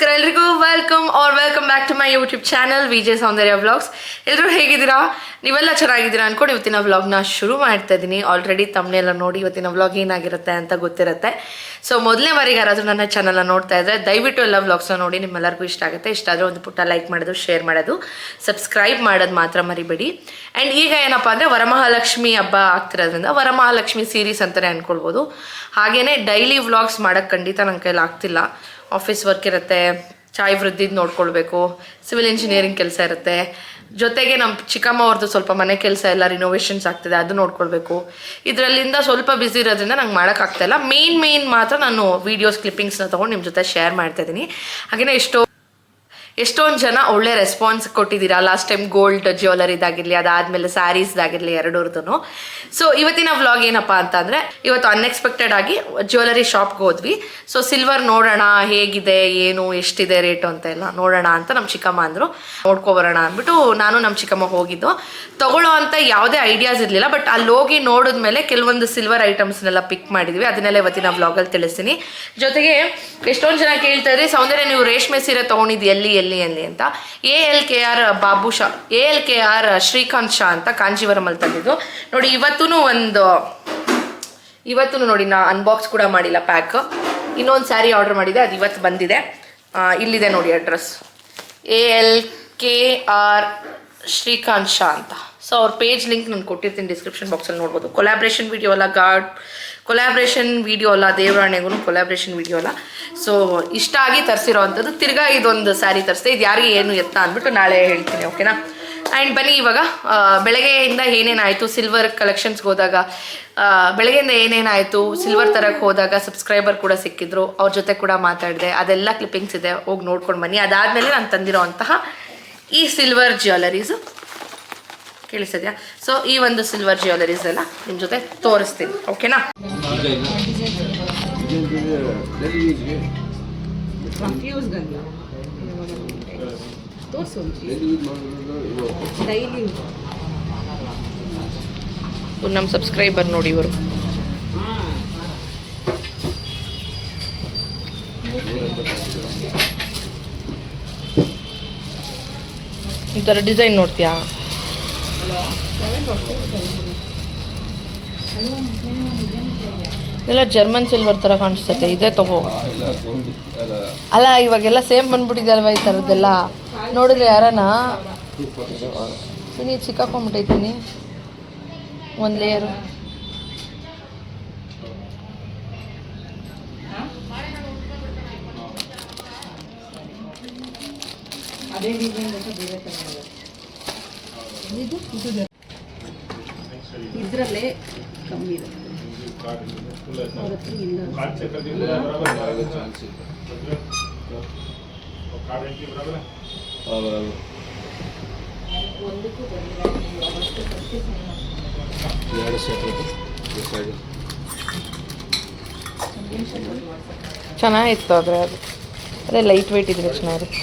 máscara del rico welcome are welcome back to my YouTube channel Vijay Soundarya vlogs ಎಲ್ಲರೂ ಹೇಗಿದ್ದೀರಾ? ನೀವೆಲ್ಲ ಚೆನ್ನಾಗಿದ್ದೀರಾ ಅನ್ಕೊಂಡು ಇವತ್ತಿನ ವ್ಲಾಗ್ನ ಶುರು ಮಾಡ್ತಾ ಇದ್ದೀನಿ. ಆಲ್ರೆಡಿ ತಮ್ಮನೆಲ್ಲ ನೋಡಿ ಇವತ್ತಿನ ವ್ಲಾಗ್ ಏನಾಗಿರುತ್ತೆ ಅಂತ ಗೊತ್ತಿರುತ್ತೆ. ಸೊ ಮೊದಲನೇ ಬಾರಿಗೆ ಯಾರಾದರೂ ನನ್ನ ಚಾನಲ್ನ ನೋಡ್ತಾ ಇದ್ದರೆ ದಯವಿಟ್ಟು ಎಲ್ಲ ವ್ಲಾಗ್ಸ್ನ ನೋಡಿ, ನಿಮ್ಮೆಲ್ಲರಿಗೂ ಇಷ್ಟ ಆಗುತ್ತೆ. ಇಷ್ಟ ಆದರೆ ಒಂದು ಪುಟ್ಟ ಲೈಕ್ ಮಾಡೋದು ಶೇರ್ ಮಾಡೋದು ಸಬ್ಸ್ಕ್ರೈಬ್ ಮಾಡೋದು ಮಾತ್ರ ಮರಿಬೇಡಿ. ಆ್ಯಂಡ್ ಈಗ ಏನಪ್ಪ ಅಂದರೆ ವರಮಹಾಲಕ್ಷ್ಮಿ ಹಬ್ಬ ಆಗ್ತಿರೋದ್ರಿಂದ ವರಮಹಾಲಕ್ಷ್ಮಿ ಸೀರೀಸ್ ಅಂತಲೇ ಅಂದ್ಕೊಳ್ಬೋದು ಹಾಗೆಯೇ ಡೈಲಿ ವ್ಲಾಗ್ಸ್ ಮಾಡೋಕ್ಕೆ ಖಂಡಿತ ನನ್ನ ಕೈಲಿ ಆಗ್ತಿಲ್ಲ. ಆಫೀಸ್ ವರ್ಕ್ ಇರುತ್ತೆ ಚಾಯ್ ವೃದ್ಧಿದ್ ನೋಡ್ಕೊಳ್ಬೇಕು. ಸಿವಿಲ್ ಇಂಜಿನಿಯರಿಂಗ್ ಕೆಲಸ ಇರುತ್ತೆ. ಜೊತೆಗೆ ನಮ್ಮ ಚಿಕ್ಕಮ್ಮ ಅವ್ರದ್ದು ಸ್ವಲ್ಪ ಮನೆ ಕೆಲಸ ಎಲ್ಲ ರಿನೋವೇಷನ್ಸ್ ಆಗ್ತಿದೆ, ಅದು ನೋಡ್ಕೊಳ್ಬೇಕು. ಇದರಲ್ಲಿಂದ ಸ್ವಲ್ಪ ಬ್ಯುಸಿ ಇರೋದ್ರಿಂದ ನಂಗೆ ಮಾಡೋಕ್ಕಾಗ್ತಾಯಿಲ್ಲ ಮೇನ್ ಮೇನ್ ಮಾತ್ರ ನಾನು ವೀಡಿಯೋಸ್ ಕ್ಲಿಪ್ಪಿಂಗ್ಸ್ನ ತೊಗೊಂಡು ನಿಮ್ಮ ಜೊತೆ ಶೇರ್ ಮಾಡ್ತಾ ಇದ್ದೀನಿ. ಹಾಗೆಯೇ ಎಷ್ಟೋ ಎಷ್ಟೊಂದು ಜನ ಒಳ್ಳೆ ರೆಸ್ಪಾನ್ಸ್ ಕೊಟ್ಟಿದ್ದೀರಾ. ಲಾಸ್ಟ್ ಟೈಮ್ ಗೋಲ್ಡ್ ಜ್ಯುವೆಲರಿದಾಗಿರಲಿ ಅದಾದಮೇಲೆ ಸ್ಯಾರೀಸ್ದಾಗಿರಲಿ ಎರಡೂರ್ದು ಸೊ ಇವತ್ತಿನ ವ್ಲಾಗ್ ಏನಪ್ಪ ಅಂತಂದರೆ, ಇವತ್ತು ಅನ್ಎಕ್ಸ್ಪೆಕ್ಟೆಡ್ ಆಗಿ ಜ್ಯುವೆಲರಿ ಶಾಪ್ಗೆ ಹೋದ್ವಿ. ಸೊ ಸಿಲ್ವರ್ ನೋಡೋಣ, ಹೇಗಿದೆ, ಏನು, ಎಷ್ಟಿದೆ ರೇಟು ಅಂತ ಎಲ್ಲ ನೋಡೋಣ ಅಂತ ನಮ್ಮ ಚಿಕ್ಕಮ್ಮ ಅಂದರು. ನೋಡ್ಕೊಬರೋಣ ಅಂದ್ಬಿಟ್ಟು ನಾನು ನಮ್ಮ ಚಿಕ್ಕಮ್ಮ ಹೋಗಿದ್ದು. ತಗೊಳ್ಳೋ ಅಂತ ಯಾವುದೇ ಐಡಿಯಾಸ್ ಇರಲಿಲ್ಲ ಬಟ್ ಅಲ್ಲಿ ಹೋಗಿ ನೋಡಿದ್ಮೇಲೆ ಕೆಲವೊಂದು ಸಿಲ್ವರ್ ಐಟಮ್ಸ್ನೆಲ್ಲ ಪಿಕ್ ಮಾಡಿದ್ವಿ. ಅದನ್ನೆಲ್ಲ ಇವತ್ತಿನ ವ್ಲಾಗಲ್ಲಿ ತಿಳಿಸ್ತೀನಿ. ಜೊತೆಗೆ ಎಷ್ಟೊಂದು ಜನ ಕೇಳ್ತಾ ಇದ್ರಿ, ಸೌಂದರ್ಯ, ನೀವು ರೇಷ್ಮೆ ಸೀರೆ ತೊಗೊಂಡಿದ್ದು ಎಲ್ಲಿ ಎಲ್ಲಿ? ಎಲ್ಲಿ ಅಂತ. A L K R Babu Shah, A L K R Srikanth Shah ಅಂತ ಕಾಂಜೀವರಮಲ್ಲಿ ತಂದಿದ್ದು. ನೋಡಿ ಇವತ್ತೂ ಒಂದು ಇವತ್ತೂ ನೋಡಿ, ನಾ ಅನ್ಬಾಕ್ಸ್ ಕೂಡ ಮಾಡಿಲ್ಲ ಪ್ಯಾಕ್ ಇನ್ನೊಂದು ಸ್ಯಾರಿ ಆರ್ಡರ್ ಮಾಡಿದೆ, ಅದು ಇವತ್ತು ಬಂದಿದೆ. ಇಲ್ಲಿದೆ ನೋಡಿ address A L K R Srikanth Shah ಅಂತ. ಸೊ ಅವ್ರ ಪೇಜ್ ಲಿಂಕ್ ನಾನು ಕೊಟ್ಟಿರ್ತೀನಿ ಡಿಸ್ಕ್ರಿಪ್ಷನ್ ಬಾಕ್ಸಲ್ಲಿ ನೋಡ್ಬೋದು. ಕೊಲಾಬ್ರೇಷನ್ ವಿಡಿಯೋ ಅಲ್ಲ, ಗಾಡ್ ಕೊಲಾಬ್ರೇಷನ್ ವಿಡಿಯೋ ಅಲ್ಲ, ದೇವರಾಣೆಗೂ ಕೊಲ್ಯಾಬ್ರೇಷನ್ ವಿಡಿಯೋ ಅಲ್ಲ. ಸೊ ಇಷ್ಟ ಆಗಿ ತರಿಸಿರೋ ಅಂಥದ್ದು, ತಿರ್ಗಾ ಇದೊಂದು ಸ್ಯಾರಿ ತರಿಸಿದೆ, ಇದು ಯಾರಿಗೆ ಏನು ಎತ್ತ ಅಂದ್ಬಿಟ್ಟು ನಾಳೆ ಹೇಳ್ತೀನಿ ಓಕೆನಾ ಆ್ಯಂಡ್ ಬನ್ನಿ ಇವಾಗ ಬೆಳಗ್ಗೆಯಿಂದ ಏನೇನಾಯಿತು ಸಿಲ್ವರ್ ಕಲೆಕ್ಷನ್ಸ್ಗೆ ಹೋದಾಗ ಬೆಳಗ್ಗೆಯಿಂದ ಏನೇನಾಯಿತು ಸಿಲ್ವರ್ ತರಕ್ಕೆ ಹೋದಾಗ ಸಬ್ಸ್ಕ್ರೈಬರ್ ಕೂಡ ಸಿಕ್ಕಿದ್ರು, ಅವ್ರ ಜೊತೆ ಕೂಡ ಮಾತಾಡಿದೆ, ಅದೆಲ್ಲ ಕ್ಲಿಪ್ಪಿಂಗ್ಸ್ ಇದೆ, ಹೋಗಿ ನೋಡ್ಕೊಂಡು ಬನ್ನಿ. ಅದಾದಮೇಲೆ ನಾನು ತಂದಿರೋ ಅಂತಹ ಈ ಸಿಲ್ವರ್ ಜ್ಯುವೆಲರೀಸು ಕೇಳಿಸಿದ್ಯಾ? ಸೊ ಈ ಒಂದು ಸಿಲ್ವರ್ ಜ್ಯುವೆಲರೀಸ್ ಎಲ್ಲ ನಿಮ್ಮ ಜೊತೆ ತೋರಿಸ್ತೀನಿ ಓಕೆನಾ ಕನ್ಫ್ಯೂಸ್ ತೋರಿಸು ಡೈಲಿ ನಮ್ಮ ಸಬ್ಸ್ಕ್ರೈಬರ್ ನೋಡಿ ಇವರು. ಈ ಥರ ಡಿಸೈನ್ ನೋಡ್ತೀಯಾ? ಎಲ್ಲ ಜರ್ಮನ್ ಸಿಲ್ವರ್ ಥರ ಕಾಣಿಸ್ತೈತೆ. ಇದೇ ತಗೋ. ಅಲ್ಲ, ಇವಾಗೆಲ್ಲ ಸೇಮ್ ಬಂದ್ಬಿಟ್ಟಿದ್ಯಲ್ವ ಈ ಥರದ್ದೆಲ್ಲ ನೋಡಿದ್ರೆ ಯಾರನ ನೀ ಸಿಕ್ಕಾಕೊಂಡ್ಬಿಟ್ಟೈತೀನಿ ಒಂದು ಲೇಯರು ಇದರಲ್ಲೇ ಕಮ್ಮಿ ಬೇಕಾ ಬಂದಿಲ್ಲ ಅವತ್ತು ಚೆನ್ನಾಗಿತ್ತು ಆದರೆ ಅದು. ಅದೇ ಲೈಟ್ ವೆಯ್ಟ್ ಇದ್ರೆ ಚೆನ್ನಾಗಿರುತ್ತೆ.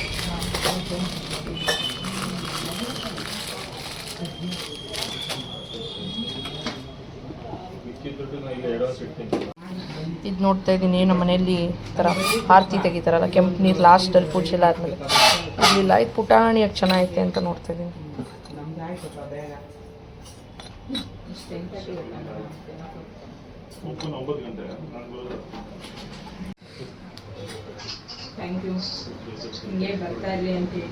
ಇದು ನೋಡ್ತಾ ಇದ್ದೀನಿ ನಮ್ಮ ಮನೆಯಲ್ಲಿ ಈ ಥರ ಆರತಿ ತೆಗಿತಾರಲ್ಲ ಕೆಂಪು ನೀರು ಲಾಸ್ಟಲ್ಲಿ ಪೂಜೆ ಎಲ್ಲ ಆದಮೇಲೆ. ಇರಲಿಲ್ಲ ಇದು ಪುಟಾಣಿಯಾಗಿ ಚೆನ್ನಾಗೈತೆ ಅಂತ ನೋಡ್ತಾ ಇದ್ದೀನಿ. ಥ್ಯಾಂಕ್ ಯು ಹಿಂಗೆ ಬರ್ತಾ ಇರಲಿ ಅಂತ ಹೇಳಿ.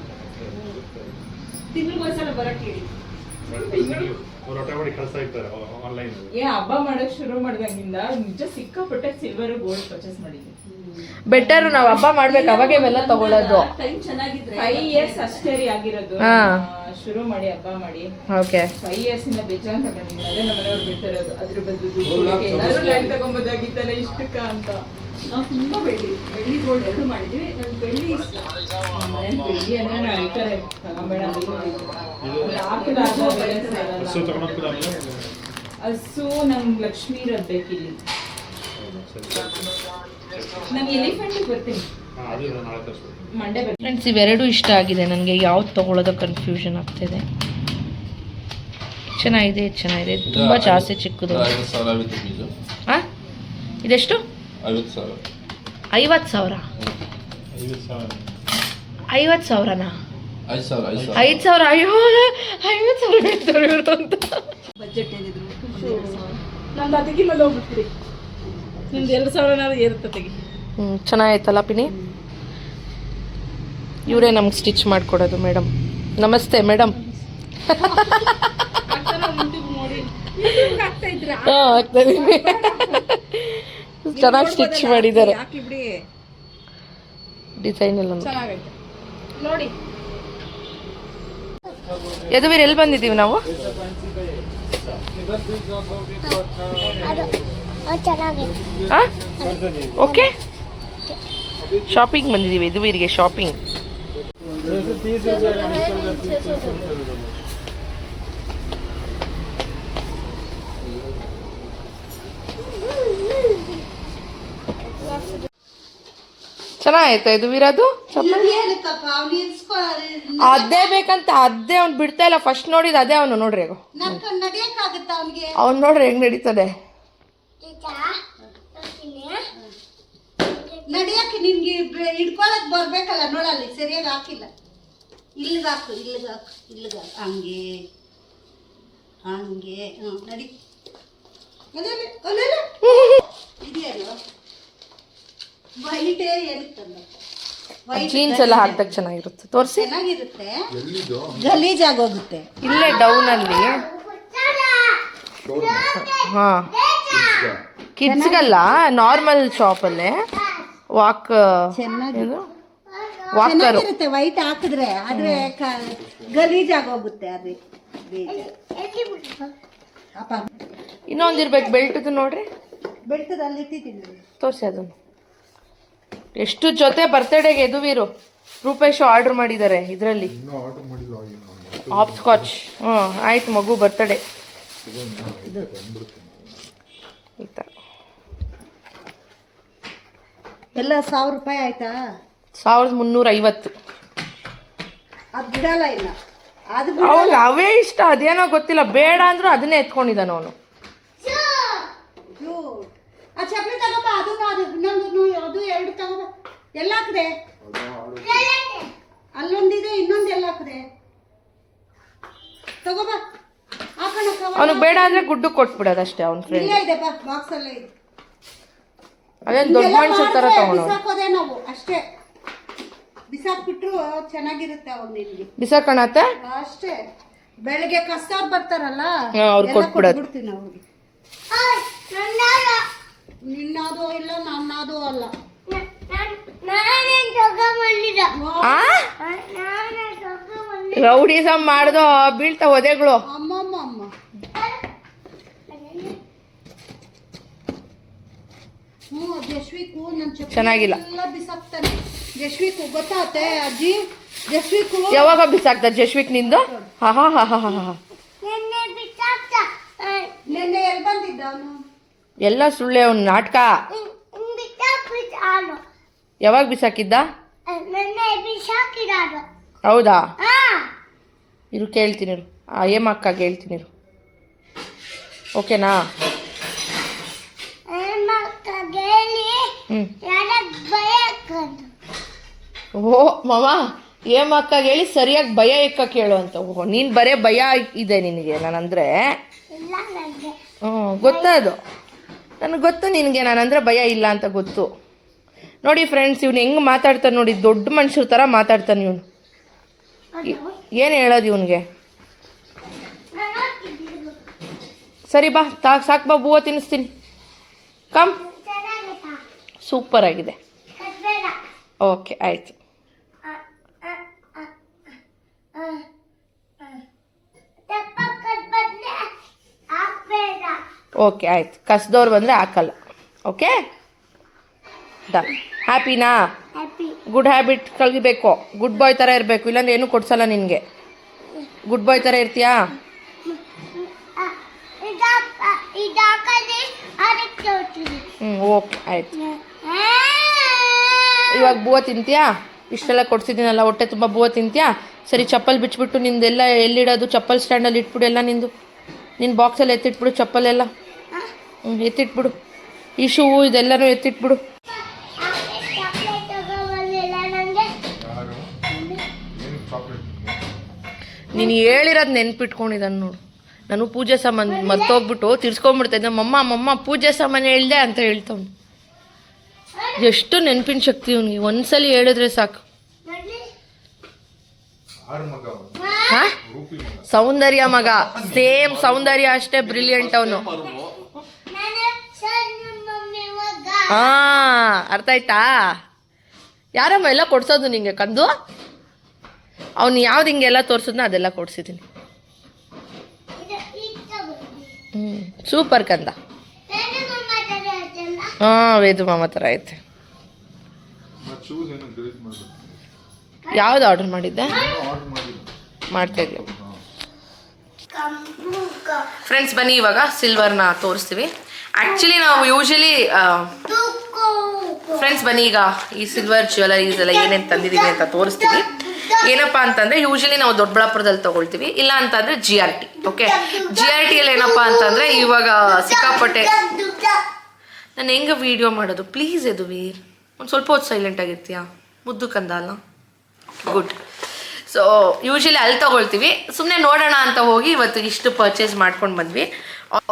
ತಿಂಗಳಿಗೊಂದ್ಸಲ ಬರಕ್ಕೆ ಹೇಳಿ. ಹೊರಟ ಮಾಡಿ ಕಳ್ಸ್ತಾ ಇರ್ತಾರೆ ಆನ್ಲೈನ್ ಏ ಹಬ್ಬ ಮಾಡಕ್ ಶುರು ಮಾಡ್ದಾಗಿಂದ ನಿಜ ಸಿಕ್ಕಾಪಟ್ಟೆ ಸಿಲ್ವರ್ ಗೋಲ್ಡ್ ಪರ್ಚೇಸ್ ಮಾಡಿದ್ದೀನಿ ಬೆಟರ್ ನಾವು ಹಬ್ಬ ಮಾಡ್ಬೇಕು ಅವಾಗ ಇವೆಲ್ಲ ತಗೊಳ್ಳೋದು ಫೈವ್ ಇಯರ್ಸ್ ಅಷ್ಟೇ ರೀ ಆಗಿರೋದು. ಹಾ. ಆ, ಶುರು ಮಾಡಿ ಹಬ್ಬ ಮಾಡಿ. ಓಕೆ ಫೈವ್ ಇಯರ್ಸ್ ಇಂದ ಬೇಜಾನ್ ತಗೊಂಡಿದ್ದೀನಿ ಅದೇ ನಮ್ಮ ಮನೆಯವ್ರು ಬಿಟ್ಟಿರೋದು ಅದ್ರ ಬದಲು ದುಡ್ಡು ಏನಾದ್ರು ಲ್ಯಾಂಡ್ ತಗೊಂಬೋದಾಗಿತ್ತಲ್ಲ ಇಷ್ಟಕ್ಕ ಅಂತ. ನಾವು ತುಂಬಾ ಬೆಳ್ಳಿ ಬೆಳ್ಳಿ ಗೋಲ್ಡ್ ಎರಡು ಮಾಡಿದ್ವಿ. ನಮ್ಗೆ ಬೆಳ್ಳಿ ಇಷ್ಟ. ಬೆಳ್ಳಿ ಅಂದ್ರೆ ನಾವು ಈ ಥರ ತಗೊಂಬೇಡ ಹಾಕಿಲ್ಲ ಹಸು ಲಕ್ಷ್ಮೀ ಎಲಿಫೆಂಟ್ ಬರ್ತೀನಿ. ಮಂಡೆ ಬರ್ತೀನಿ. ಫ್ರೆಂಡ್ಸ್ ಇವೆರಡೂ ಇಷ್ಟ ಆಗಿದೆ. ನನಗೆ ಯಾವ್ದು ತಗೊಳ್ಳೋದು ಕನ್ಫ್ಯೂಷನ್ ಆಗ್ತಿದೆ. ಚೆನ್ನಾಗಿದೆ ಚೆನ್ನಾಗಿದೆ. ತುಂಬ ಜಾಸ್ತಿ ಚಿಕ್ಕದು. ಹಾಂ ಇದೆಷ್ಟು? ಐವತ್ತು ಸಾವಿರ. ಐವತ್ತು ಸಾವಿರ? ಐವತ್ತು ಸಾವಿರನಾ? ಐದು ಸಾವಿರ ಐದು ಸಾವಿರ. ಐದು ಸಾವಿರ ಅಯ್ಯೋ ಐವತ್ತು ಸಾವಿರ ಹೇಳ್ತಾರೆ ಇವರು ಅಂತ. ಬಜೆಟ್ ಏನಿದ್ರು ನಮ್ದು ಅದಕ್ಕಿಂತ ಹೋಗ್ಬಿಟ್ರಿ ನಿಮ್ದು ಎರಡು ಸಾವಿರನಾದ್ರು ಏರುತ್ತೆ ತೆಗಿ. ಹ್ಞೂ ಚೆನ್ನಾಗೈತಲ್ಲ ಪಿನಿ ಇವರೇ ನಮ್ಗೆ ಸ್ಟಿಚ್ ಮಾಡಿಕೊಡೋದು ಮೇಡಮ್ ನಮಸ್ತೆ ಮೇಡಮ್ ಹಾಂ ಆಗ್ತಾ ಚೆನ್ನಾಗಿ ಸ್ಟಿಚ್ ಮಾಡಿದ್ದಾರೆ ಡಿಸೈನ್ ಎಲ್ಲ ನೋಡಿ ಯದುವೀರ್ ಎಲ್ಲಿ ಬಂದಿದ್ದೀವಿ ನಾವು ಹಾಂ ಓಕೆ ಶಾಪಿಂಗ್ ಬಂದಿದ್ದೀವಿ ಯದುವೀರಿಗೆ ಶಾಪಿಂಗ್ ಚೆನ್ನಾಗೈತೆ ಇದು ಅದು ಅದೇ ಬೇಕಂತ ಅದೇ ಅವ್ನು ಬಿಡ್ತಾ ಇಲ್ಲ. ಫಸ್ಟ್ ನೋಡಿದ ಅದೇ ಅವನು ನೋಡ್ರಿ ಅದು ಅವ್ನು ನೋಡ್ರಿ ಹೆಂಗ್ ನಡೀತದೆ. ನಡಿಯಕ್ಕೆ ನಿನ್ಗೆ ಹಿಡ್ಕೊಳಕ್ ಬರ್ಬೇಕಲ್ಲ ನೋಡಲ್ಲಿ ಸರಿಯಾಗಿ ಹಾಕಿಲ್ಲ. ಇಲ್ಲಿಗೆ ಹಾಕು ಇಲ್ಲಿಗೆ ಹಾಕು ಇಲ್ಲಿಗೆ ಹಾಕು. ಹಂಗೆ ಹಂಗೆ ಹ್ಞೂ ನಡಿ. ಅದೇ ಅಲ್ಲಲ್ಲ ಇದೆಯಲ್ಲ? ವೈಟೇ ಇರುತ್ತಲ್ಲ ವೈಟ್ ಜೀನ್ಸ್ ಎಲ್ಲ ಹಾಕ್ದಾಗ ಚೆನ್ನಾಗಿರುತ್ತೆ. ತೋರಿಸಿ. ಚೆನ್ನಾಗಿರುತ್ತೆ. ಗಲೀಜಾಗೋಗುತ್ತೆ ಇಲ್ಲೇ ಡೌನ್ ಅಲ್ಲಿ. ಹಾ. ಕಿಡ್ಸ್ಗಲ್ಲ ನಾರ್ಮಲ್ ಶಾಪಲ್ಲೇ ವಾಕ್ ಚೆನ್ನಾಗಿ ವಾಕರು ಚೆನ್ನಾಗಿರುತ್ತೆ ವೈಟ್ ಹಾಕಿದ್ರೆ. ಆದ್ರೆ ಕ- ಗಲೀಜಾಗೋಗುತ್ತೆ ಅದೇ. ಇನ್ನೊಂದಿರ್ಬೇಕು ಬೆಲ್ಟ್ದು ನೋಡ್ರಿ. ಬೆಳ್ತದಲ್ಲಿ ಇಟ್ಟಿದ್ದೀನಿ. ತೋರಿಸಿ ಅದನ್ನು. ಎಷ್ಟು ಜೊತೆ ಬರ್ತಡೇಗೆ ಎದುವೀರು ರೂಪೇಶ್ ಆರ್ಡರ್ ಮಾಡಿದ್ದಾರೆ ಇದರಲ್ಲಿ. ಆಫ್ ಸ್ಕಾಚ್ ಹ್ಞೂ ಆಯ್ತು ಮಗು ಬರ್ತಡೇ ಈ ಥರ ಎಲ್ಲ ಸಾವಿರ ರೂಪಾಯಿ ಆಯ್ತಾ? ಸಾವಿರದ ಮುನ್ನೂರ ಐವತ್ತು ಅದು ಬಿಡಲ್ಲ ಇಲ್ಲ ಅದು ಅವನು ಅವೇ ಇಷ್ಟ. ಅದೇನೋ ಗೊತ್ತಿಲ್ಲ. ಬೇಡ ಅಂದ್ರೂ ಅದನ್ನೇ ಎತ್ಕೊಂಡಿದ್ದಾನೆ ಅವನು. ಆ ಚಪ್ಪಲಿ ತಗೋಬ ಅದು ಅದು ಇನ್ನೊಂದು ಅದು ಎರಡು ತಗೋಬ. ಎಲ್ಲ ಹಾಕ್ದೆ? ಅಲ್ಲೊಂದಿದೆ ಇನ್ನೊಂದು ಎಲ್ಲ ಹಾಕ್ದೆ. ತಗೋಬ. ಅವನಿಗೆ ಬೇಡ ಅಂದ್ರೆ ಗುಡ್ಡು ಕೊಟ್ಬಿಡೋದು ಅಷ್ಟೇ ಅವನ ಫ್ರೆಂಡ್ ಇಲ್ಲೇ ಇದೆ ಬಾ ಬಾಕ್ಸ್ ಅಲ್ಲೇ ಇದೆ. ಅದೇನು ದೊಡ್ಡ ಮನುಷ್ಯರ ಥರ ತಗೊಂಡು ಬಿಸಾಕೋದೆ ನಾವು ಅಷ್ಟೇ. ಬಿಸಾಕ್ಬಿಟ್ರು ಚೆನ್ನಾಗಿರುತ್ತೆ ಅವನಿಗೆ ನಿನ್ಗೆ ಬಿಸಾಕಣತ್ತ? ಅಷ್ಟೇ. ಬೆಳಿಗ್ಗೆ ಕಷ್ಟ ಬರ್ತಾರಲ್ಲ ಹಾ, ಅವ್ರ್ ಕೊಟ್ಬಿಡೋದು. ಅವ್ರಿಗೆ. ನಿನ್ನದು ಇಲ್ಲ ನನ್ನದು ಅಲ್ಲ. ಆ? ರೌಡಿಸಮ್ ಮಾಡ್ದೋ ಬೀಳ್ತಾ ಒದೆಗಳು. ಅಮ್ಮಮ್ಮ ಅಮ್ಮ ಹ್ಞೂ ಜಶ್ವಿಕು ನನ್ನ ಚೆನ್ನಾಗಿಲ್ಲ. ಎಲ್ಲ ಬಿಸಾಕ್ತಾನೆ. ಜಶ್ವಿಕು ಗೊತ್ತಾತೆ ಅಜ್ಜಿ? ಜಶ್ವಿಕು ಯಾವಾಗ ಬಿಸಾಕ್ತ ಜಶ್ವಿಕ್ ನಿಂದು? ಹಾ ಹಾ ಹಾ ಹಾ ಹಾ ಹಾ. ನಿನ್ನೆ ಎಲ್ಲಿ ಬಂದಿದ್ದ ಅವನು? ಎಲ್ಲ ಸುಳ್ಳೆ ಅವ್ನ ನಾಟಕ. ಯಾವಾಗ ಬಿಸಾಕಿದ್ದ? ಹೌದಾ? ಇರು ಕೇಳ್ತೀನಿ ಏಮ ಅಕ್ಕ ಕೇಳ್ತೀನಿ ಇರು. ಓಕೆನಾ? ಓ ಮಾವ ಏಮ್ ಅಕ್ಕ ಹೇಳಿ ಸರಿಯಾಗಿ ಭಯ ಇಕ್ಕ ಕೇಳು ಅಂತ. ಓಹೋ ನೀನು ಬರೇ ಭಯ ಇದೆ ನಿನಗೆ ನಾನಂದ್ರೆ. ಹ್ಞೂ ಗೊತ್ತದು ನನಗೆ ಗೊತ್ತು ನಿನಗೆ ನಾನಂದರೆ ಭಯ ಇಲ್ಲ ಅಂತ ಗೊತ್ತು. ನೋಡಿ ಫ್ರೆಂಡ್ಸ್ ಇವ್ನು ಹೆಂಗೆ ಮಾತಾಡ್ತಾನೆ ನೋಡಿ ದೊಡ್ಡ ಮನುಷ್ಯರ ಥರ ಮಾತಾಡ್ತಾನೆ ಇವನು. ಏನು ಹೇಳೋದು ಇವನಿಗೆ? ಸರಿ ಬಾ ತಾ ಸಾಕು ಬಾ ಹೂವು ತಿನ್ನಿಸ್ತೀನಿ. ಕಮ್ ಸೂಪರ್ ಆಗಿದೆ. ಓಕೆ ಆಯಿತು. ಓಕೆ ಆಯ್ತು. ಕಸದವ್ರು ಬಂದರೆ ಹಾಕಲ್ಲ. ಓಕೆ ಡನ್ ಹ್ಯಾಪಿನಾ ಗುಡ್ ಹ್ಯಾಬಿಟ್ ಕಲಿಬೇಕು ಗುಡ್ ಬಾಯ್ ಥರ ಇರಬೇಕು. ಇಲ್ಲಾಂದ್ರೆ ಏನೂ ಕೊಡ್ಸಲ್ಲ ನಿನಗೆ. ಗುಡ್ ಬಾಯ್ ಥರ ಇರ್ತೀಯಾ? ಹ್ಞೂ ಓಕೆ ಆಯ್ತು. ಇವಾಗ ಬೂವ ತಿಂತೀಯಾ? ಇಷ್ಟೆಲ್ಲ ಕೊಡ್ಸಿದ್ದೀನಲ್ಲ ಹೊಟ್ಟೆ ತುಂಬ ಬೂವ ತಿಂತೀಯಾ? ಸರಿ ಚಪ್ಪಲ್ ಬಿಚ್ಚಿಬಿಟ್ಟು ನಿಂದೆಲ್ಲ ಎಲ್ಲಿಡೋದು? ಚಪ್ಪಲ್ ಸ್ಟ್ಯಾಂಡಲ್ಲಿ ಇಟ್ಬಿಡು ಎಲ್ಲ ನಿಂದು. ನಿನ್ನ ಬಾಕ್ಸಲ್ಲಿ ಎತ್ತಿಟ್ಬಿಡು ಚಪ್ಪಲೆಲ್ಲ. ಎತ್ತಿಟ್ಬಿಡು. ಈ ಶೂ, ಇದೆಲ್ಲನೂ ಎತ್ತಿಟ್ಬಿಡು. ನೀನು ಹೇಳಿರೋದು ನೆನ್ಪಿಟ್ಕೊಂಡಿದ್ದಾನೆ ನೋಡು. ನಾನು ಪೂಜೆ ಸಾಮಾನು ಮತ್ತೋಗ್ಬಿಟ್ಟು ತಿರ್ಸ್ಕೊಂಡ್ಬಿಡ್ತಾ ಇದ್ದೆ. ಮಮ್ಮ ಮಮ್ಮ, ಪೂಜೆ ಸಾಮಾನು ಹೇಳ್ದೆ ಅಂತ ಹೇಳ್ತವ್ನು. ಎಷ್ಟು ನೆನಪಿನ ಶಕ್ತಿ ಅವನಿಗೆ. ಒಂದ್ಸಲಿ ಹೇಳಿದ್ರೆ ಸಾಕು. ಸೌಂದರ್ಯ ಮಗ. ಸೇಮ್ ಸೌಂದರ್ಯ ಅಷ್ಟೇ ಬ್ರಿಲಿಯಂಟ್ ಅವನು. ಹಾ ಅರ್ಥ ಆಯ್ತಾ? ಯಾರಮ್ಮ ಎಲ್ಲ ಕೊಡ್ಸೋದು ನಿಂಗೆ ಕಂದು? ಅವ್ನು ಯಾವ್ದು ಹಿಂಗೆಲ್ಲ ತೋರಿಸಿದ್ನ ಅದೆಲ್ಲ ಕೊಡ್ಸಿದ್ದೀನಿ ಹ್ಞೂ ಸೂಪರ್ ಕಂದ. ಹಾಂ ವೇದು ಮಾಮ ಥರ ಐತೆ. ಯಾವ್ದು ಆರ್ಡರ್ ಮಾಡಿದ್ದೆ? ಮಾಡ್ತಾ ಇದ್ದೀವಿ ಫ್ರೆಂಡ್ಸ್ ಬನ್ನಿ ಇವಾಗ. ಸಿಲ್ವರ್ನ ತೋರಿಸ್ತೀವಿ. ಆ್ಯಕ್ಚುಲಿ ನಾವು ಯೂಶಲಿ ಫ್ರೆಂಡ್ಸ್ ಬನ್ನಿ ಈಗ. ಈ ಸಿಲ್ವರ್ ಜ್ಯುವೆಲರೀಸ್ ಎಲ್ಲ ಏನೇನು ತಂದಿದ್ದೀವಿ ಅಂತ ತೋರಿಸ್ತೀವಿ. ಏನಪ್ಪಾ ಅಂತಂದ್ರೆ ಯೂಶಲಿ ನಾವು ದೊಡ್ಡಬಳ್ಳಾಪುರದಲ್ಲಿ ತಗೊಳ್ತೀವಿ. ಇಲ್ಲ ಅಂತಂದ್ರೆ G R T okay G R ಟಿಯಲ್ಲಿ ಏನಪ್ಪಾ ಅಂತಂದ್ರೆ, ಇವಾಗ ಸಿಕ್ಕಾಪಟ್ಟೆ ನಾನು ಹೆಂಗೆ ವಿಡಿಯೋ ಮಾಡೋದು? ಪ್ಲೀಸ್ ಎದು ವೀರ್ ಒಂದು ಸ್ವಲ್ಪ ಹೊತ್ತು ಸೈಲೆಂಟ್ ಆಗಿರ್ತೀಯಾ? ಮುದ್ದು ಕಂದ ಅಲ್ಲ ಗುಡ್ ಸೊ ಯೂಶಲಿ ಅಲ್ಲಿ ತಗೊಳ್ತೀವಿ. ಸುಮ್ಮನೆ ನೋಡೋಣ ಅಂತ ಹೋಗಿ ಇವತ್ತು ಇಷ್ಟು ಪರ್ಚೇಸ್ ಮಾಡ್ಕೊಂಡು ಬಂದ್ವಿ.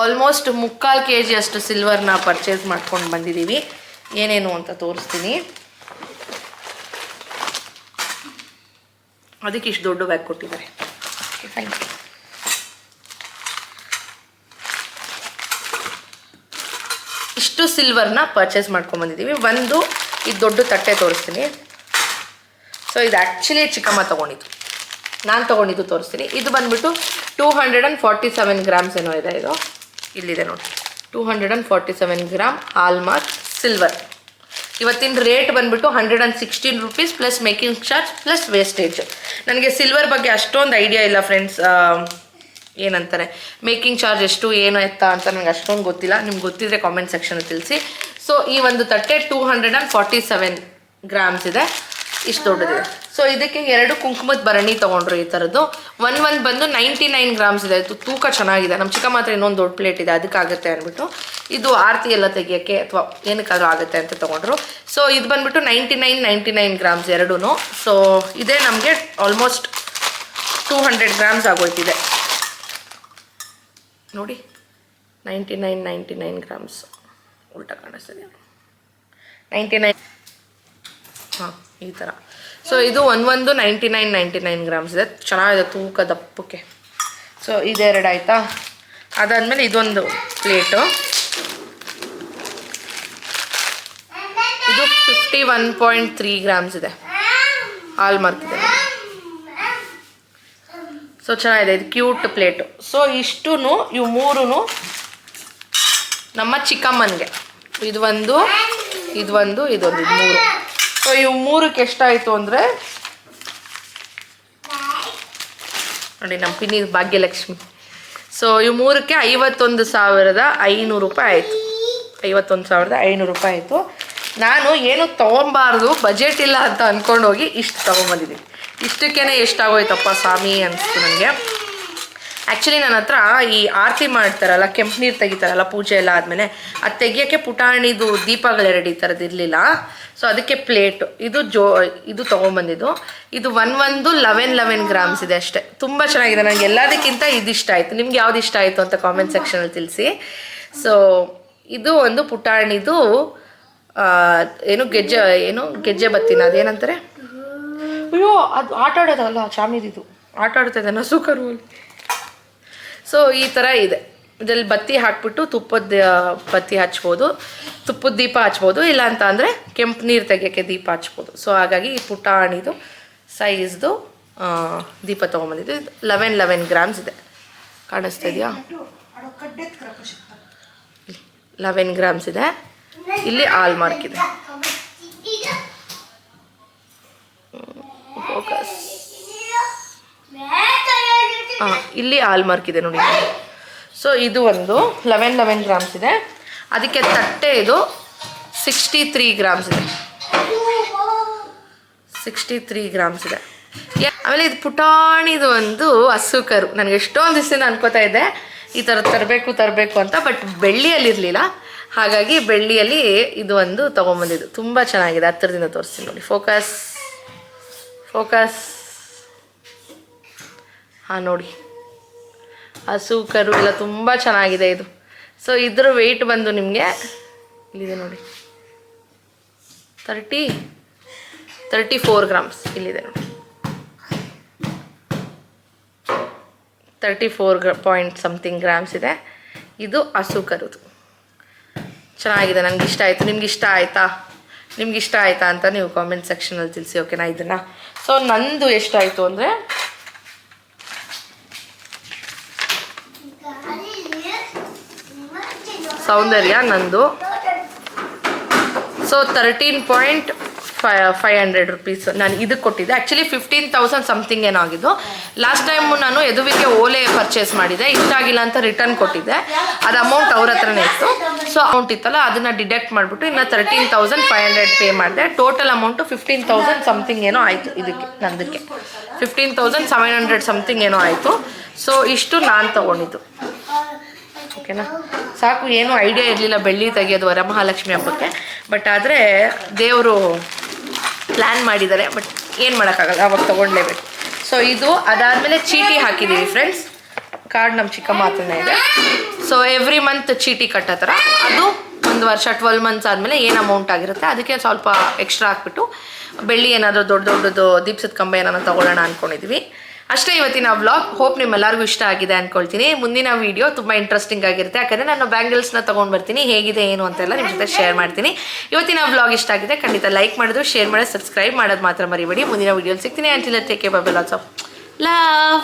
ಆಲ್ಮೋಸ್ಟ್ ಮುಕ್ಕಾಲು ಕೆ ಜಿ ಅಷ್ಟು ಸಿಲ್ವರ್ನ ಪರ್ಚೇಸ್ ಮಾಡ್ಕೊಂಡು ಬಂದಿದ್ದೀವಿ ಏನೇನು ಅಂತ ತೋರಿಸ್ತೀನಿ. ಅದಕ್ಕೆ ಇಷ್ಟು ದೊಡ್ಡ ಬ್ಯಾಗ್ ಕೊಟ್ಟಿದ್ದಾರೆ. ಇಷ್ಟು ಸಿಲ್ವರ್ನ ಪರ್ಚೇಸ್ ಮಾಡ್ಕೊಂಬಂದಿದ್ದೀವಿ ಒಂದು ಈ ದೊಡ್ಡ ತಟ್ಟೆ ತೋರಿಸ್ತೀನಿ. ಸೊ ಇದು ಆ್ಯಕ್ಚುಲಿ ಚಿಕ್ಕಮ್ಮ ತೊಗೊಂಡಿದ್ದು. ನಾನು ತೊಗೊಂಡಿದ್ದು ತೋರಿಸ್ತೀನಿ. ಇದು ಬಂದ್ಬಿಟ್ಟು two hundred and forty seven grams ಏನೋ ಇದೆ ಇದು. ಇಲ್ಲಿದೆ ನೋಡಿ. Two hundred and forty seven gram hallmark silver ಇವತ್ತಿನ ರೇಟ್ ಬಂದ್ಬಿಟ್ಟು hundred and sixteen rupees plus making charge plus wastage ನನಗೆ ಸಿಲ್ವರ್ ಬಗ್ಗೆ ಅಷ್ಟೊಂದು ಐಡಿಯಾ ಇಲ್ಲ ಫ್ರೆಂಡ್ಸ್ ಏನಂತಾರೆ? ಮೇಕಿಂಗ್ ಚಾರ್ಜ್ ಎಷ್ಟು, ಏನು ಎತ್ತ ಅಂತ ನನಗೆ ಅಷ್ಟೊಂದು ಗೊತ್ತಿಲ್ಲ. ನಿಮ್ಗೆ ಗೊತ್ತಿದ್ರೆ ಕಾಮೆಂಟ್ ಸೆಕ್ಷನ್ ತಿಳಿಸಿ. ಸೊ ಈ ಒಂದು ತಟ್ಟೆ two hundred and forty seven grams ಇದೆ. ಇಷ್ಟು ದೊಡ್ಡದಿದೆ. ಸೊ ಇದಕ್ಕೆ ಎರಡು ಕುಂಕುಮದ ಭರಣಿ ತೊಗೊಂಡ್ರು ಈ ಥರದ್ದು. ಒನ್ ಒನ್ ಬಂದು ನೈಂಟಿ ನೈನ್ ಗ್ರಾಮ್ಸ್ ಇದೆ. ತೂಕ ಚೆನ್ನಾಗಿದೆ. ನಮ್ಮ ಚಿಕ್ಕ ಮಾತ್ರ ಇನ್ನೊಂದು ದೊಡ್ಡ ಪ್ಲೇಟ್ ಇದೆ. ಅದಕ್ಕಾಗುತ್ತೆ ಅಂದ್ಬಿಟ್ಟು. ಇದು ಆರತಿ ಎಲ್ಲ ತೆಗಿಯೋಕ್ಕೆ ಅಥವಾ ಏನಕ್ಕಾದ್ರೂ ಆಗುತ್ತೆ ಅಂತ ತೊಗೊಂಡ್ರು. ಸೊ ಇದು ಬಂದ್ಬಿಟ್ಟು ninety nine ninety nine grams ಎರಡೂ ಸೊ ಇದೇ ನಮಗೆ ಆಲ್ಮೋಸ್ಟ್ ಟೂ ಹಂಡ್ರೆಡ್ ಗ್ರಾಮ್ಸ್ ಆಗೋಯ್ತಿದೆ. ನೋಡಿ. Ninety nine ninety nine grams ಉಲ್ಟಾ ಕಾಣಿಸ್ತಿದೆ. Ninety nine. ಹಾಂ, ಈ ಥರ ಸೊ ಇದು ಒಂದು ಒಂದು ninety nine ninety nine grams ಇದೆ. ಚೆನ್ನಾಗಿದೆ, ತೂಕ ದಪ್ಪಕ್ಕೆ. ಸೊ ಇದೆರಡು ಆಯಿತಾ? ಅದಾದಮೇಲೆ ಇದೊಂದು ಪ್ಲೇಟು. ಇದು fifty one point three grams ಇದೆ. ಹಾಲ್ ಮಾರ್ಕ್ ಸೊ ಚೆನ್ನಾಗಿದೆ, ಇದು ಕ್ಯೂಟ್ ಪ್ಲೇಟು. ಸೊ ಇಷ್ಟು ಇವು ಮೂರೂ ನಮ್ಮ ಚಿಕ್ಕಮ್ಮನಿಗೆ. ಇದು ಒಂದು ಇದು ಒಂದು ಇದೊಂದು ಇದು ಮೂರು. ಸೊ ಇವು ಮೂರಕ್ಕೆ ಎಷ್ಟಾಯಿತು ಅಂದರೆ? ನೋಡಿ, ನಮ್ಮ ಪಿನ್ನಿ ಭಾಗ್ಯಲಕ್ಷ್ಮಿ. ಸೊ ಇವು ಮೂರಕ್ಕೆ ಐವತ್ತೊಂದು ಸಾವಿರದ ಐನೂರು ರೂಪಾಯಿ ಆಯಿತು. ಐವತ್ತೊಂದು ಸಾವಿರದ ಐನೂರು ರೂಪಾಯಿ ಆಯಿತು. ನಾನು ಏನು ತೊಗೊಬಾರ್ದು ಬಜೆಟ್ ಇಲ್ಲ ಅಂತ ಅಂದ್ಕೊಂಡು ಹೋಗಿ ಇಷ್ಟು ತೊಗೊಂಬಂದಿದ್ದೀನಿ. ಇಷ್ಟಕ್ಕೇ ಎಷ್ಟಾಗೋಯ್ತಪ್ಪ ಸ್ವಾಮಿ ಅನಿಸ್ತು ನನಗೆ ಆ್ಯಕ್ಚುಲಿ ನನ್ನ ಹತ್ರ ಈ ಆರತಿ ಮಾಡ್ತಾರಲ್ಲ, ಕೆಂಪು ನೀರು ತೆಗಿತಾರಲ್ಲ, ಪೂಜೆ ಎಲ್ಲ ಆದಮೇಲೆ, ಅದು ತೆಗಿಯೋಕ್ಕೆ ಪುಟಾಣಿದು ದೀಪಗಳೆರಡು ಈ ಥರದ್ದು ಇರಲಿಲ್ಲ. ಸೊ ಅದಕ್ಕೆ ಪ್ಲೇಟು ಇದು ಜೋ ಇದು ತೊಗೊಂಬಂದಿದ್ದು. ಇದು ಒನ್ ಒಂದು ಲೆವೆನ್ ಲೆವೆನ್ ಗ್ರಾಮ್ಸ್ ಇದೆ ಅಷ್ಟೇ. ತುಂಬ ಚೆನ್ನಾಗಿದೆ ನನಗೆ ಎಲ್ಲದಕ್ಕಿಂತ ಇದು ಇಷ್ಟ ಆಯಿತು. ನಿಮ್ಗೆ ಯಾವ್ದು ಇಷ್ಟ ಆಯಿತು ಅಂತ ಕಾಮೆಂಟ್ ಸೆಕ್ಷನಲ್ಲಿ ತಿಳಿಸಿ. ಸೊ ಇದು ಒಂದು ಪುಟಾಣಿದು ಏನು ಗೆಜ್ಜೆ ಏನು ಗೆಜ್ಜೆ ಬತ್ತಿನ ಅದೇನಂತಾರೆ? ಅಯ್ಯೋ ಅದು ಆಟ ಆಡೋದಲ್ಲ ಚಾಮಿದಿದು. ಆಟ ಆಡ್ತಾ ಇದೆ ನಸು ಕರುವಲ್ಲಿ ಸೊ ಈ ಥರ ಇದೆ. ಇದರಲ್ಲಿ ಬತ್ತಿ ಹಾಕ್ಬಿಟ್ಟು ತುಪ್ಪದ ಬತ್ತಿ ಹಚ್ಬೋದು. ತುಪ್ಪದ ದೀಪ ಹಚ್ಬೋದು. ಇಲ್ಲ ಅಂತ ಅಂದರೆ ಕೆಂಪು ನೀರು ತೆಗಿಯೋಕ್ಕೆ ದೀಪ ಹಚ್ಬೋದು. ಸೊ ಹಾಗಾಗಿ ಈ ಪುಟಾಣಿದು ಸೈಜ್ದು ದೀಪ ತೊಗೊಂಬಂದಿದ್ದು. ಇದು ಲೆವೆನ್ ಲೆವೆನ್ ಗ್ರಾಮ್ಸ್ ಇದೆ. ಕಾಣಿಸ್ತಾ ಇದೆಯಾ? ಲೆವೆನ್ ಗ್ರಾಮ್ಸ್ ಇದೆ. ಇಲ್ಲಿ ಆಲ್ ಮಾರ್ಕ್ ಇದೆ. ಹಾಂ ಇಲ್ಲಿ ಆಲ್ ಮಾರ್ಕ್ ಇದೆ ನೋಡಿ. ಸೊ ಇದು ಒಂದು ಲೆವೆನ್ ಲೆವೆನ್ ಗ್ರಾಮ್ಸ್ ಇದೆ. ಅದಕ್ಕೆ ತಟ್ಟೆ ಇದು ಸಿಕ್ಸ್ಟಿ ತ್ರೀ ಗ್ರಾಮ್ಸ್ ಇದೆ. ಸಿಕ್ಸ್ಟಿ ತ್ರೀ ಗ್ರಾಮ್ಸ್ ಇದೆ. ಆಮೇಲೆ ಇದು ಪುಟಾಣಿದು ಒಂದು ಹಸು ಕರು ನನಗೆ ಎಷ್ಟೊಂದು ದಿವಸದಿಂದ ಅನ್ಕೋತಾ ಇದ್ದೆ ಈ ಥರ ತರಬೇಕು ತರಬೇಕು ಅಂತ ಬಟ್ ಬೆಳ್ಳಿಯಲ್ಲಿ ಇರಲಿಲ್ಲ. ಹಾಗಾಗಿ ಬೆಳ್ಳಿಯಲ್ಲಿ ಇದು ಒಂದು ತೊಗೊಂಬಂದಿದ್ದು. ತುಂಬ ಚೆನ್ನಾಗಿದೆ. ಹತ್ತಿರದಿಂದ ತೋರಿಸ್ತೀನಿ ನೋಡಿ. ಫೋಕಸ್ ಫೋಕಸ್ ಹಾಂ, ನೋಡಿ. ಹಸು, ಕರು ಎಲ್ಲ ತುಂಬ ಚೆನ್ನಾಗಿದೆ ಇದು. ಸೊ ಇದ್ರ ವೆಯ್ಟ್ ಬಂದು ನಿಮಗೆ ಇಲ್ಲಿದೆ ನೋಡಿ. ತರ್ಟಿ ತರ್ಟಿ ಫೋರ್ ಗ್ರಾಮ್ಸ್ ಇಲ್ಲಿದೆ ನೋಡಿ. Thirty four gram point something grams ಇದೆ. ಇದು ಹಸು, ಕರುದು. ಚೆನ್ನಾಗಿದೆ, ನನಗೆ ಇಷ್ಟ ಆಯಿತು. ನಿಮ್ಗೆ ಇಷ್ಟ ಆಯಿತಾ? ನಿಮ್ಗೆ ಇಷ್ಟ ಆಯಿತಾ ಅಂತ ನೀವು ಕಾಮೆಂಟ್ ಸೆಕ್ಷನಲ್ಲಿ ತಿಳಿಸಿ ಓಕೆನಾ ಇದನ್ನು. ಸೊ ನಂದು ಎಷ್ಟಾಯಿತು ಅಂದರೆ ಸೌಂದರ್ಯ ನಂದು. So thirteen point five five hundred rupees ನಾನು ಇದಕ್ಕೆ ಕೊಟ್ಟಿದ್ದೆ. ಆ್ಯಕ್ಚುಲಿ ಫಿಫ್ಟೀನ್ ತೌಸಂಡ್ ಸಮಥಿಂಗ್ ಏನಾಗಿದ್ದು. ಲಾಸ್ಟ್ ಟೈಮು ನಾನು ಎದುವಿಗೆ ಓಲೆ ಪರ್ಚೇಸ್ ಮಾಡಿದ್ದೆ ಇಷ್ಟ ಆಗಿಲ್ಲ ಅಂತ ರಿಟರ್ನ್ ಕೊಟ್ಟಿದ್ದೆ. ಅದು ಅಮೌಂಟ್ ಅವ್ರ ಹತ್ರನೇ ಇತ್ತು. ಸೊ ಅಮೌಂಟ್ ಇತ್ತಲ್ಲ, ಅದನ್ನು ಡಿಡಕ್ಟ್ ಮಾಡಿಬಿಟ್ಟು ಇನ್ನು thirteen thousand five hundred pay ಮಾಡಿದೆ. Total amount fifteen thousand something ಏನೋ ಆಯಿತು ಇದಕ್ಕೆ, ನಂದಕ್ಕೆ. Fifteen thousand seven hundred something ಏನೋ ಆಯಿತು. ಸೊ ಇಷ್ಟು ನಾನು ತೊಗೊಂಡಿದ್ದು. ಓಕೆನಾ? ಸಾಕು, ಏನೂ ಐಡಿಯಾ ಇರಲಿಲ್ಲ ಬೆಳ್ಳಿ ತೆಗೆಯೋದು ವರಮಹಾಲಕ್ಷ್ಮಿ ಹಬ್ಬಕ್ಕೆ. ಬಟ್ ಆದರೆ ದೇವರು ಪ್ಲ್ಯಾನ್ ಮಾಡಿದ್ದಾರೆ ಬಟ್ ಏನು ಮಾಡೋಕ್ಕಾಗಲ್ಲ, ಅವಾಗ ತೊಗೊಳ್ಲೇಬೇಕು ಸೊ ಇದು ಅದಾದಮೇಲೆ ಚೀಟಿ ಹಾಕಿದ್ದೀವಿ ಫ್ರೆಂಡ್ಸ್ ಕಾರ್ಡ್ ನಮ್ಮ ಚಿಕ್ಕಮ್ಮ ಹತ್ರನೇ ಇದೆ. ಸೊ ಎವ್ರಿ ಮಂತ್ ಚೀಟಿ ಕಟ್ಟೋ ಥರ ಅದು ಒಂದು ವರ್ಷ ಟ್ವೆಲ್ ಮಂತ್ಸ್ ಆದಮೇಲೆ ಏನು ಅಮೌಂಟ್ ಆಗಿರುತ್ತೆ, ಅದಕ್ಕೆ ಸ್ವಲ್ಪ ಎಕ್ಸ್ಟ್ರಾ ಹಾಕ್ಬಿಟ್ಟು ಬೆಳ್ಳಿ ಏನಾದರೂ ದೊಡ್ಡ ದೊಡ್ಡದು ದೀಪ್ಸದ ಕಂಬ ಏನಾದ್ರು ತೊಗೊಳ್ಳೋಣ ಅಂದ್ಕೊಂಡಿದ್ವಿ ಅಷ್ಟೇ ಇವತ್ತಿನ ವ್ಲಾಗ್ ಹೋಪ್ ನಿಮ್ಮೆಲ್ಲರಿಗೂ ಇಷ್ಟ ಆಗಿದೆ ಅನ್ಕೊಳ್ತೀನಿ. ಮುಂದಿನ ವಿಡಿಯೋ ತುಂಬ ಇಂಟ್ರೆಸ್ಟಿಂಗ್ ಆಗಿರುತ್ತೆ. ಯಾಕಂದರೆ ನಾನು ಬ್ಯಾಂಗಲ್ಸ್ನ ತೊಗೊಂಡು ಬರ್ತೀನಿ. ಹೇಗಿದೆ, ಏನು ಅಂತೆಲ್ಲ ನಿಮ್ಮ ಜೊತೆ ಶೇರ್ ಮಾಡ್ತೀನಿ. ಇವತ್ತಿನ ವ್ಲಾಗ್ ಇಷ್ಟ ಆಗಿದೆ ಖಂಡಿತ ಲೈಕ್ ಮಾಡಿದ್ರು ಶೇರ್ ಮಾಡೋದು ಸಬ್ಸ್ಕ್ರೈಬ್ ಮಾಡೋದು ಮಾತ್ರ ಮರಿಬೇಡಿ. ಮುಂದಿನ ವಿಡಿಯೋಲಿ ಸಿಗ್ತೀನಿ. Until take bye lots of love